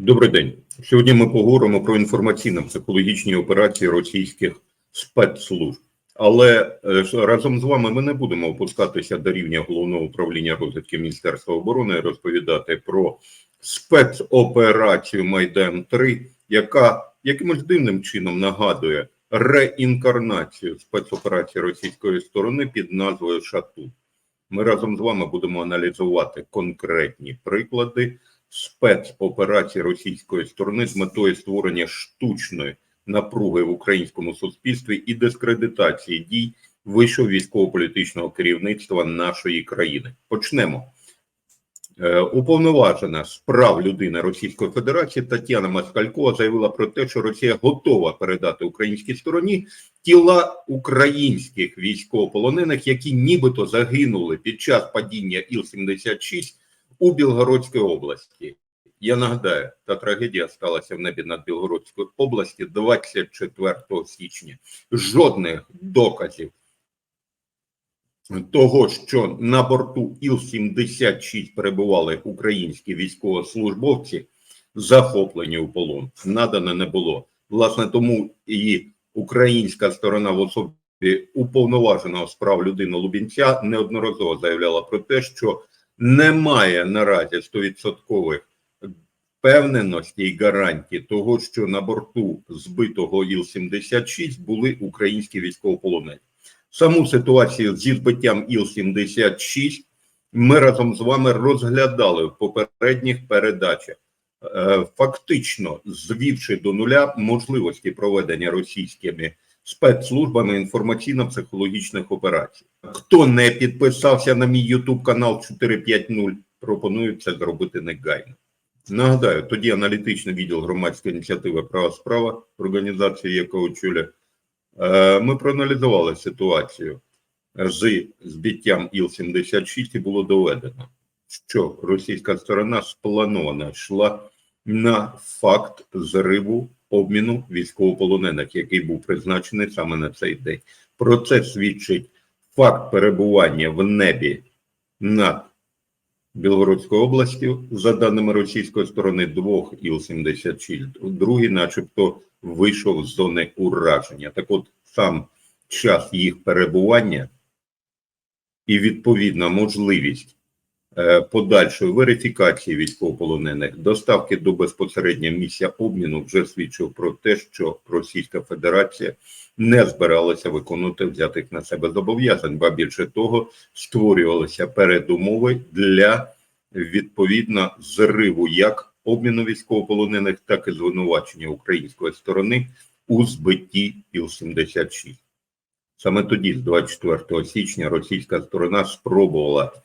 Добрий день. Сьогодні ми поговоримо про інформаційно-психологічні операції російських спецслужб. Але е, разом з вами ми не будемо опускатися до рівня головного управління розвідки Міністерства оборони і розповідати про спецоперацію Майдан 3 яка якимось дивним чином нагадує реінкарнацію спецоперації російської сторони під назвою Шату. Ми разом з вами будемо аналізувати конкретні приклади спецоперації російської сторони з метою створення штучної напруги в українському суспільстві і дискредитації дій вищого військово-політичного керівництва нашої країни. Почнемо. Е, Уповноважена з прав людини Російської Федерації Тетяна Москалькова заявила про те, що Росія готова передати українській стороні тіла українських військовополонених, які нібито загинули під час падіння Іл-76 у Білгородській області. Я нагадаю, та трагедія сталася в небі над Білгородською області 24 січня. Жодних доказів того, що на борту Іл-76 перебували українські військовослужбовці, захоплені у полон, надано не було. Власне, тому і українська сторона в особі уповноваженого з прав людини Лубінця неодноразово заявляла про те, що немає наразі 100% впевненості і гарантії того, що на борту збитого Іл-76 були українські військовополонені. Саму ситуацію зі збиттям Іл-76 ми разом з вами розглядали в попередніх передачах, Е, фактично звівши до нуля можливості проведення російськими спецслужбами інформаційно-психологічних операцій. Хто не підписався на мій YouTube канал 450, пропоную це зробити негайно. Нагадаю, тоді аналітичний відділ громадської ініціативи Права справа, організації, яка очолює, е, ми проаналізували ситуацію з збиттям Іл-76 і було доведено, що російська сторона сплановано йшла на факт зриву обміну військовополонених, який був призначений саме на цей день. Про це свідчить факт перебування в небі над Білгородською областю, за даними російської сторони, двох Іл-76, другий, начебто, вийшов з зони ураження. Так от сам час їх перебування і відповідна можливість подальшої верифікації військовополонених, доставки до безпосереднього місця обміну вже свідчив про те, що Російська Федерація не збиралася виконувати взятих на себе зобов'язань, ба більше того, створювалися передумови для відповідно зриву як обміну військовополонених, так і звинувачення української сторони у збитті Іл-76. Саме тоді, з 24 січня, російська сторона спробувала е,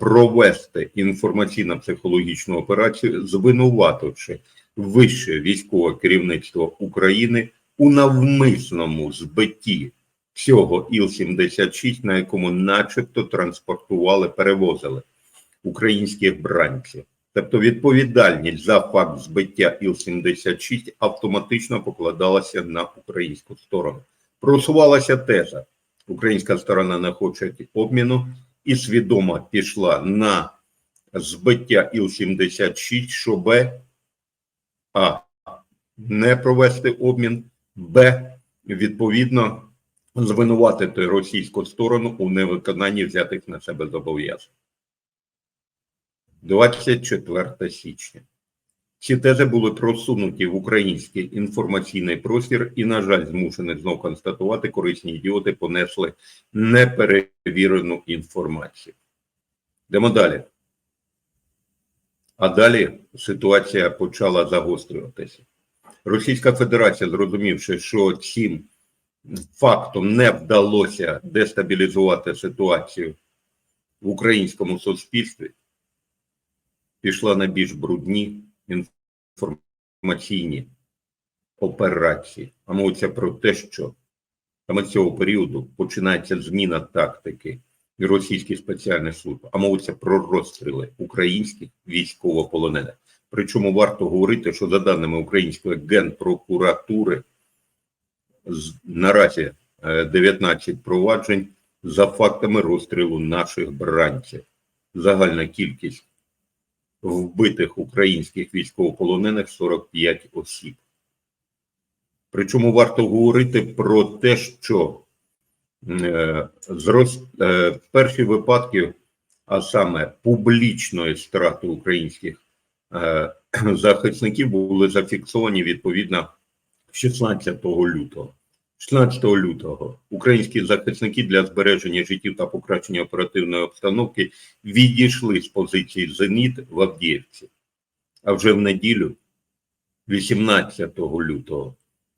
провести інформаційно-психологічну операцію, звинувативши вище військове керівництво України у навмисному збитті цього Іл-76, на якому, начебто, транспортували, перевозили українських бранців. Тобто відповідальність за факт збиття Іл-76 автоматично покладалася на українську сторону. Просувалася теза. Українська сторона не хоче обміну і свідомо пішла на збиття Іл-76, щоб а. не провести обмін, Б. Відповідно звинуватити російську сторону у невиконанні взятих на себе зобов'язань. 24 січня. Ці тези були просунуті в український інформаційний простір, і, на жаль, змушений знов констатувати, корисні ідіоти понесли неперевірену інформацію. Йдемо далі. А далі ситуація почала загострюватися. Російська Федерація, зрозумівши, що цим фактом не вдалося дестабілізувати ситуацію в українському суспільстві, пішла на більш брудні інформаційні операції. А мовиться про те, що саме цього періоду починається зміна тактики і російських спеціальних служб, а мовиться про розстріли українських військовополонених. Причому варто говорити, що за даними Української генпрокуратури, наразі 19 проваджень за фактами розстрілу наших бранців. Загальна кількість вбитих українських військовополонених 45 осіб. Причому варто говорити про те, що е, зрос, е, перші випадки, а саме публічної страти українських е, захисників, були зафіксовані відповідно 16 лютого. 16 лютого українські захисники для збереження життів та покращення оперативної обстановки відійшли з позиції Зеніт в Авдіївці. А вже в неділю, 18 лютого,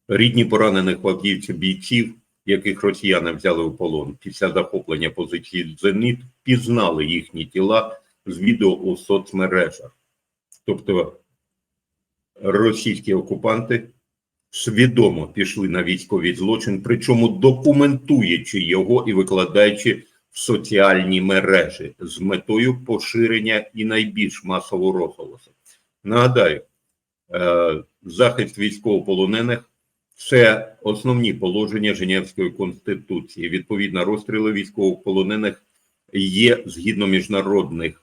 рідні поранених в Авдіївці бійців, яких росіяни взяли у полон після захоплення позиції Зеніт, пізнали їхні тіла з відео у соцмережах. Тобто російські окупанти свідомо пішли на військовий злочин, причому документуючи його і викладаючи в соціальні мережі з метою поширення і найбільш масового розголосу. Нагадаю, е, захист військовополонених це основні положення Женевської конституції. Відповідно, розстріли військовополонених є згідно міжнародних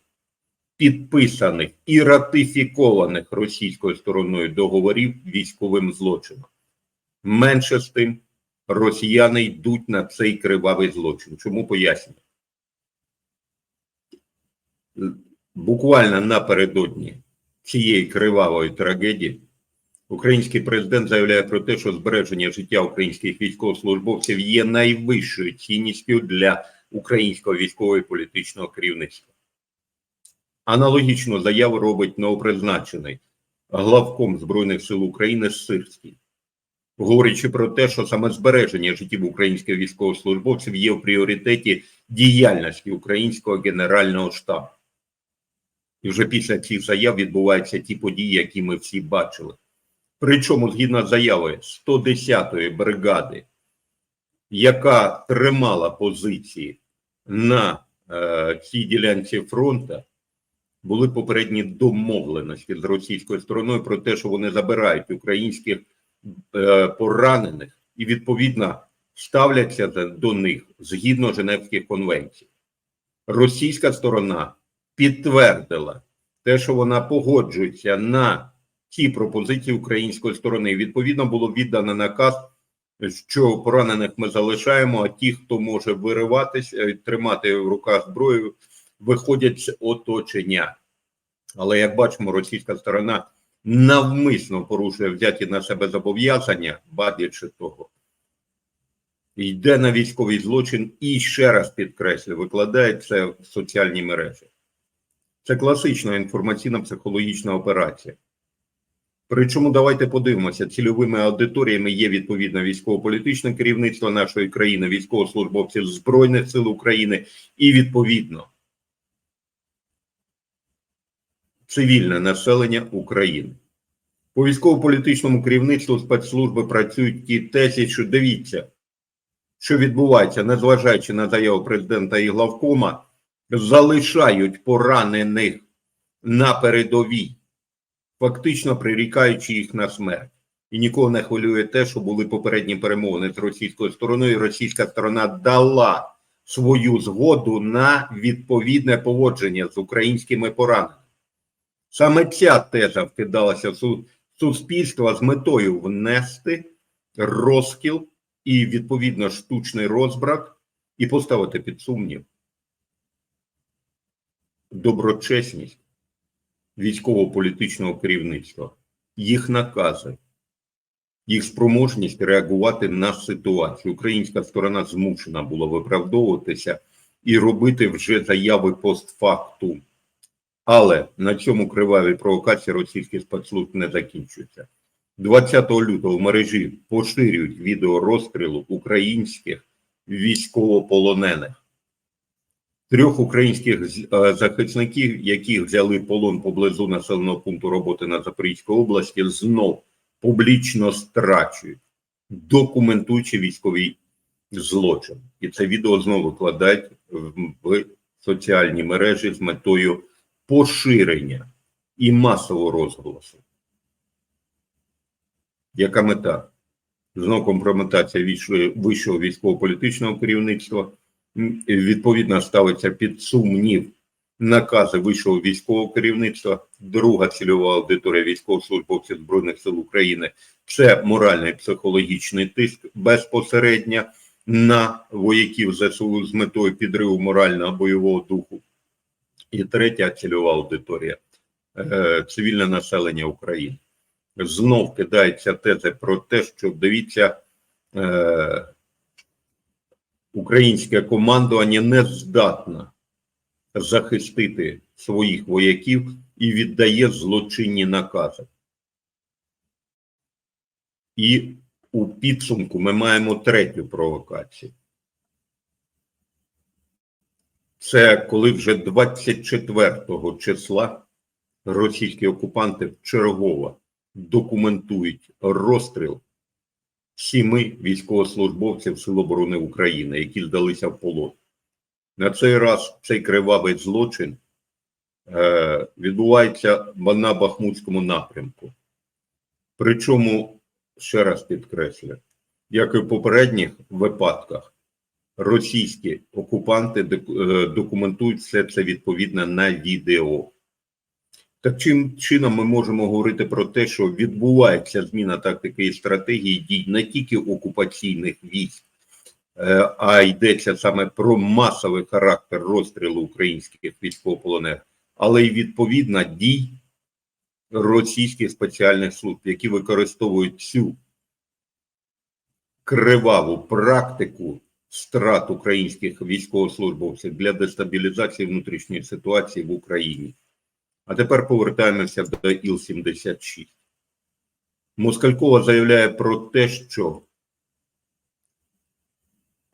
підписаних і ратифікованих російською стороною договорів військовим злочином. Менше з тим, росіяни йдуть на цей кривавий злочин. Чому пояснюю? Буквально напередодні цієї кривавої трагедії український президент заявляє про те, що збереження життя українських військовослужбовців є найвищою цінністю для українського військового і політичного керівництва. Аналогічну заяву робить новопризначений главком Збройних сил України Сирський, говорячи про те, що саме збереження життів українських військовослужбовців є в пріоритеті діяльності українського генерального штабу. І вже після цих заяв відбуваються ті події, які ми всі бачили. Причому, згідно з заявою 110-ї бригади, яка тримала позиції на е, цій ділянці фронту, були попередні домовленості з російською стороною про те, що вони забирають українських е, поранених і відповідно ставляться до них згідно Женевських конвенцій. Російська сторона підтвердила те, що вона погоджується на ті пропозиції української сторони. Відповідно, було віддано наказ, що поранених ми залишаємо, а ті, хто може вириватися, тримати в руках зброю, виходять з оточення. Але як бачимо, російська сторона навмисно порушує взяті на себе зобов'язання, бачачи того, йде на військовий злочин і ще раз підкреслю, викладає це в соціальні мережі. Це класична інформаційна психологічна операція. Причому давайте подивимося, цільовими аудиторіями є відповідно військово-політичне керівництво нашої країни, військовослужбовців Збройних сил України і відповідно цивільне населення України. По військово-політичному керівництву спецслужби працюють ті тезі, що дивіться, що відбувається, незважаючи на заяву президента і главкома, залишають поранених на передовій, фактично прирікаючи їх на смерть. І нікого не хвилює те, що були попередні перемовини з російською стороною. і Російська сторона дала свою згоду на відповідне поводження з українськими пораненими. Саме ця теза вкидалася в суспільство з метою внести розкіл і, відповідно, штучний розбрат і поставити під сумнів доброчесність військово-політичного керівництва, їх накази, їх спроможність реагувати на ситуацію. Українська сторона змушена була виправдовуватися і робити вже заяви постфактум. Але на цьому криваві провокації російських спецслужб не закінчуються. 20 лютого в мережі поширюють відео розстрілу українських військовополонених. Трьох українських е, захисників, яких взяли полон поблизу населеного пункту роботи на Запорізькій області, знов публічно страчують, документуючи військовий злочин. І це відео знову викладають в соціальні мережі з метою поширення і масового розголосу. Яка мета? Знову компрометація вищого військово-політичного керівництва відповідно ставиться під сумнів накази вищого військового керівництва. Друга цільова аудиторія військовослужбовців Збройних сил України це моральний психологічний тиск безпосередньо на вояків ЗСУ з метою підриву морального бойового духу. І третя цільова аудиторія е, цивільне населення України. Знов кидається тези про те, що дивіться, е, українське командування не здатне захистити своїх вояків і віддає злочинні накази. І у підсумку ми маємо третю провокацію. Це коли вже 24 числа російські окупанти вчергово документують розстріл сіми військовослужбовців Сил оборони України, які здалися в полон. На цей раз цей кривавий злочин е, відбувається на Бахмутському напрямку. Причому, ще раз підкреслю, як і в попередніх випадках, російські окупанти е, документують все це відповідно на відео. Так чим чином ми можемо говорити про те, що відбувається зміна тактики і стратегії дій не тільки окупаційних військ, е, а йдеться саме про масовий характер розстрілу українських військовополонених, але й відповідно дій російських спеціальних служб, які використовують цю криваву практику страт українських військовослужбовців для дестабілізації внутрішньої ситуації в Україні. А тепер повертаємося до Іл-76. Москалькова заявляє про те, що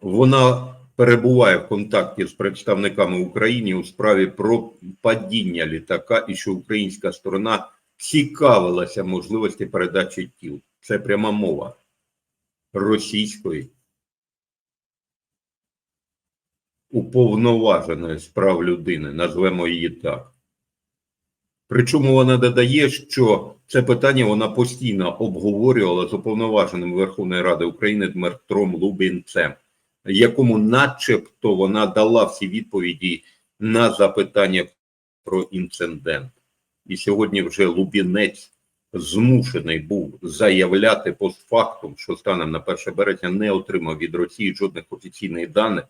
вона перебуває в контакті з представниками України у справі про падіння літака і що українська сторона цікавилася можливості передачі тіл. Це пряма мова російської уповноваженої з прав людини, назвемо її так. Причому вона додає, що це питання вона постійно обговорювала з уповноваженим Верховної Ради України Дмитром Лубінцем, якому, начебто, вона дала всі відповіді на запитання про інцидент. І сьогодні вже Лубінець змушений був заявляти постфактум, що станом на 1 березня не отримав від Росії жодних офіційних даних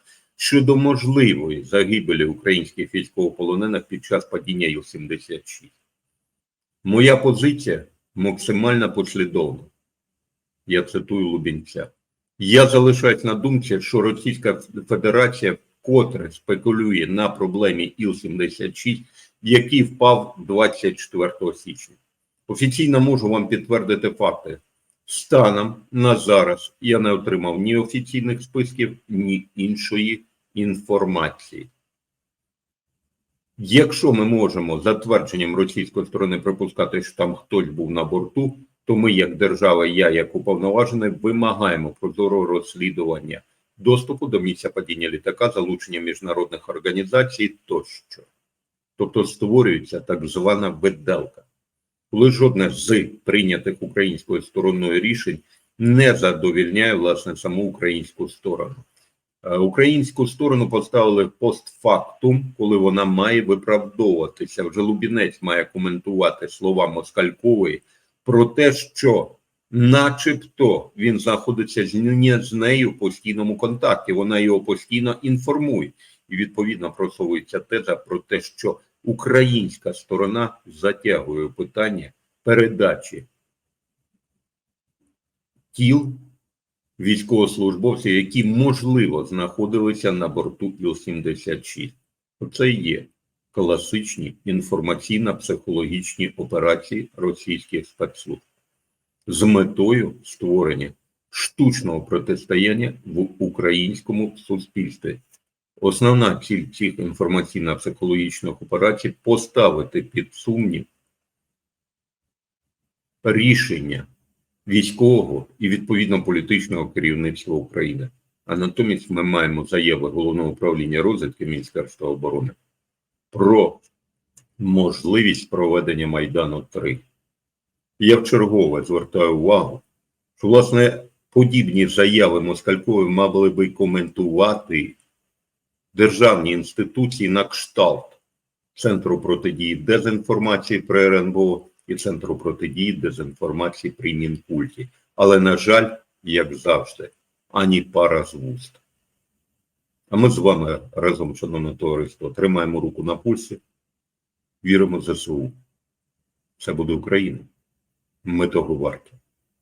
щодо можливої загибелі українських військовополонених під час падіння Ю-76. Моя позиція максимально послідовна. Я цитую Лубінця. Я залишаюсь на думці, що Російська Федерація вкотре спекулює на проблемі Іл-76, який впав 24 січня. Офіційно можу вам підтвердити факти. Станом на зараз я не отримав ні офіційних списків, ні іншої інформації. Якщо ми можемо за твердженням російської сторони припускати, що там хтось був на борту, то ми, як держава, я як уповноважений, вимагаємо прозорого розслідування доступу до місця падіння літака, залучення міжнародних організацій тощо. Тобто створюється так звана виделка коли жодне з прийнятих українською стороною рішень не задовільняє власне саму українську сторону. Е, Українську сторону поставили постфактум, коли вона має виправдовуватися. Вже Лубінець має коментувати слова Москалькової про те, що, начебто, він знаходиться з нею в постійному контакті. Вона його постійно інформує, і відповідно просовується теза про те, що українська сторона затягує питання передачі тіл військовослужбовців, які можливо знаходилися на борту Іл-76. Це є класичні інформаційно-психологічні операції російських спецслужб з метою створення штучного протистояння в українському суспільстві. Основна ціль цих інформаційно-психологічних операцій поставити під сумнів рішення військового і відповідно політичного керівництва України. А натомість ми маємо заяви головного управління розвідки Міністерства оборони про можливість проведення Майдану 3. Я вчергове звертаю увагу, що власне подібні заяви Москалькової мали би коментувати державні інституції на кшталт Центру протидії дезінформації при РНБО і Центру протидії дезінформації при Мінкульті. Але, на жаль, як завжди, ані пара з вуст. А ми з вами разом, шановне товариство, тримаємо руку на пульсі, віримо в ЗСУ. Це буде Україна. Ми того варті.